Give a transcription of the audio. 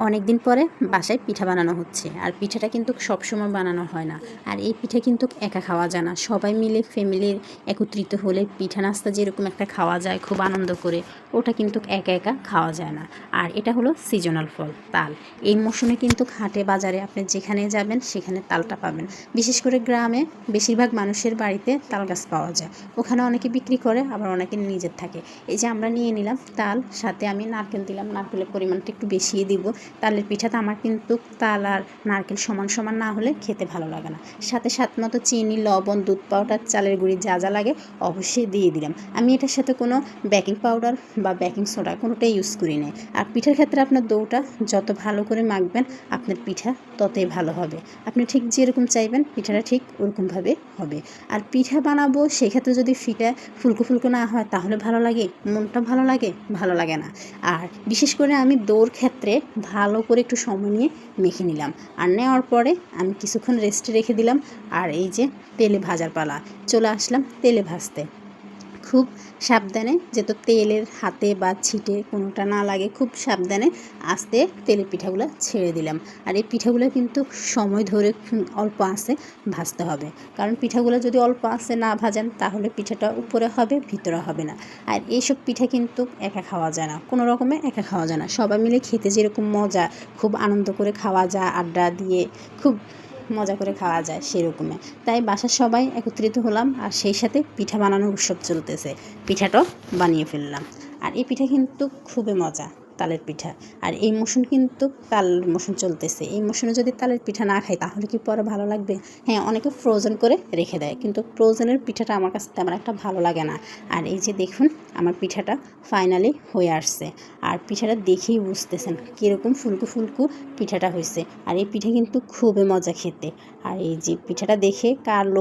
অনেক দিন পরে বাসায় পিঠা বানানো হচ্ছে। আর পিঠাটা কিন্তু সবসময় বানানো হয় না। আর এই পিঠা কিন্তু একা খাওয়া যায় না। সবাই মিলে ফ্যামিলির একত্রিত হলে পিঠা নাস্তা যেরকম একটা খাওয়া যায়, খুব আনন্দ করে, ওটা কিন্তু একা একা খাওয়া যায় না। আর এটা হলো সিজনাল ফল, তাল। এই মৌসুমে কিন্তু হাটে, বাজারে আপনি যেখানে যাবেন, সেখানে তালটা পাবেন। বিশেষ করে গ্রামে বেশিরভাগ মানুষের বাড়িতে তাল গাছ পাওয়া যায়। ওখানে অনেকে বিক্রি করে, আবার অনেকে নিজের থাকে। এই যে আমরা নিয়ে নিলাম তাল, সাথে আমি নারকেল দিলাম। নারকেলের পরিমাণটা একটু বেশিই দিব। তালের পিঠাতে আমার কিন্তু তাল আর নারকেল সমান সমান না হলে খেতে ভালো লাগে না। সাথে সাত মতো চিনি, লবণ, দুধ পাউডার, চালের গুঁড়ি যা যা লাগে অবশ্যই দিয়ে দিলাম। আমি এটার সাথে কোনো বেকিং পাউডার বা বেকিং সোডা কোনোটাই ইউজ করি না আর পিঠার ক্ষেত্রে আপনার দৌটা যত ভালো করে মাখবেন, আপনার পিঠা ততই ভালো হবে। আপনি ঠিক যেরকম চাইবেন, পিঠাটা ঠিক ওরকমভাবে হবে। আর পিঠা বানাবো সেক্ষেত্রে যদি ফিটা ফুলকো ফুলকো না হয় তাহলে ভালো লাগে, মনটা ভালো লাগে ভালো লাগে না। আর বিশেষ করে আমি দৌড় ক্ষেত্রে ভালো করে একটু সময় নিয়ে মেখে নিলাম। আর নেওয়ার পরে আমি কিছুক্ষণ রেস্টে রেখে দিলাম। আর এই যে তেলে ভাজার পালা, চলে আসলাম তেলে ভাজতে। খুব সাবধানে, যেহেতু তেলের হাতে বা ছিটে কোনোটা না লাগে, খুব সাবধানে আস্তে তেলের পিঠাগুলো ছেড়ে দিলাম। আর এই পিঠাগুলো কিন্তু সময় ধরে অল্প আঁচে ভাজতে হবে। কারণ পিঠাগুলো যদি অল্প আঁচে না ভাজান, তাহলে পিঠাটা উপরে হবে, ভিতরে হবে না। আর এইসব পিঠা কিন্তু একা খাওয়া যায় না। কোনো রকমে একা খাওয়া যায় না। সবাই মিলে খেতে যেরকম মজা, খুব আনন্দ করে খাওয়া যায়, আড্ডা দিয়ে, খুব মজা করে খাওয়া যায় সেরকমে তাই বাসার সবাই একত্রিত হলাম আর সেই সাথে পিঠা বানানোর উৎসব চলতেছে। পিঠাটাও বানিয়ে ফেললাম। আর এই পিঠা কিন্তু খুবই মজা। তালের পিঠা। আর এই মৌসুম কিন্তু তাল মৌসুম চলতেছে। এই মৌসুমে যদি তালের পিঠা না খাই তাহলে কি পরে ভালো লাগবে? হ্যাঁ অনেকে ফ্রোজেন করে রেখে দেয়, কিন্তু ফ্রোজেনের পিঠাটা আমার কাছে তেমন একটা ভালো লাগে না। আর এই যে দেখুন, আমার পিঠাটা ফাইনালি হয়ে আসছে। আর পিঠাটা দেখেই বুঝতেছেন কীরকম ফুলকু ফুলকু পিঠাটা হয়েছে। আর এই পিঠা কিন্তু খুবই মজা খেতে। আর এই যে পিঠাটা দেখে কার লোক